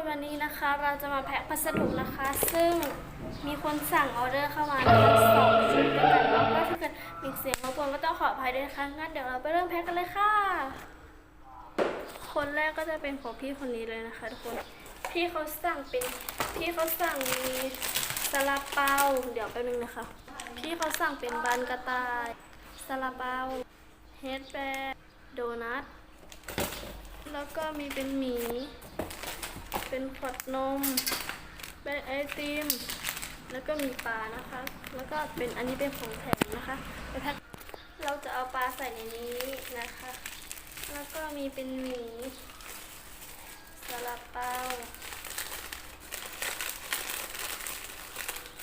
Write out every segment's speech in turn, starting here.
คนวันนี้นะคะเราจะมาแพ็คพัสดุนะคะ ซึ่งมีคนสั่งออเดอร์เข้ามาสองชุดด้วยกันแล้วก็ถ้าเกิดมีเสียงรบกวนก็ต้องขออภัยด้วยนะคะงั้นเดี๋ยวเราไปเริ่มแพ็คกันเลยค่ะ คนแรกก็จะเป็นของพี่คนนี้เลยนะคะทุกคนพี่เขาสั่งเป็นพี่เขาสั่งมีซาลาเปาเดี๋ยวแป๊บนึงนะคะ พี่เขาสั่งเป็นบันกระต่ายซาลาเปาเฮดแบร์โดนัทแล้วก็มีเป็นหมี เป็นขวดนมเป็นไอติม แล้วก็มีปลานะคะ แล้วก็เป็นอันนี้เป็นของแถมนะคะไปแพ็คเราจะเอาปลาใส่ในนี้นะคะ แล้วก็มีเป็นหมีซาลาเปา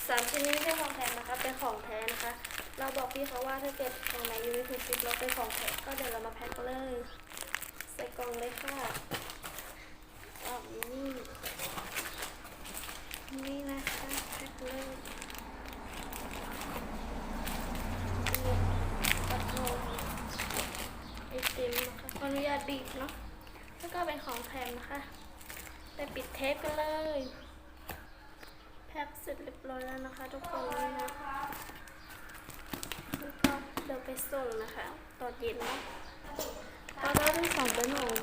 สามชิ้นนี้ไม่ใช่ของแถมนะคะ เป็นของแท้นะคะ เราบอกพี่เขาว่าถ้าเกิดของไหนอยู่ในถุงซิปเราเป็นของแท้ก็เดี๋ยวเรามาแพ็คเลย ใส่กล่องเลยค่ะอ๋อนี่นี่นะคะแพ็คเลยนี่ปัดนมไอติม นะคะขออนุญาบีบเนาะ แล้วก็เป็นของแถมนะคะ ไปปิดเทปกันเลย แพ็คเสร็จเรียบร้อยแล้วนะคะ ทุกคนนี่นะแล้วก็เดี๋ยวไปส่งนะคะ ตอนเย็นเนาะออเดอร์ที่สองเป็นของ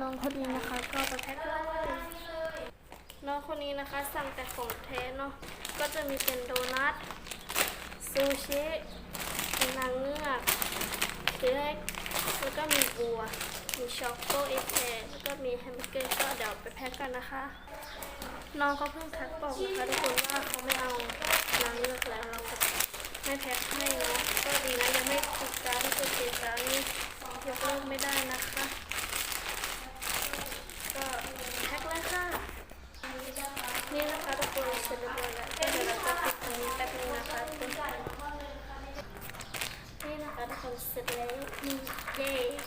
น้องคนนี้นะคะ ก็ไปแพ็คเลยน้องคนนี้นะคะ สั่งแต่ของเทสเนาะ ก็จะมีเป็นโดนัทซูชิเป็นนางเงือกเค้กแล้ว ก็มีบัว มีช็อกโกเอเคแล้วก็มีแฮมเบอร์เกอร์ก็เดี๋ยวไปแพ็คกันนะคะ น้องเขาเพิ่งทักบอกนะคะทุกคนว่าเขาไม่เอานางเงือกแล้วเราก็ไม่แพ็คให้เนาะก็ดีนะยังไม่ติดการถ้าเกิดติดการนี่ยกเลิกไม่ได้นะคะ ก็แพ็คเลยค่ะ นี่นะคะทุกคนเสร็จเรียบร้อยแล้วก็เดี๋ยวเราจะปิดตรงนี้แป๊บนึงนะคะทุกคน นี่น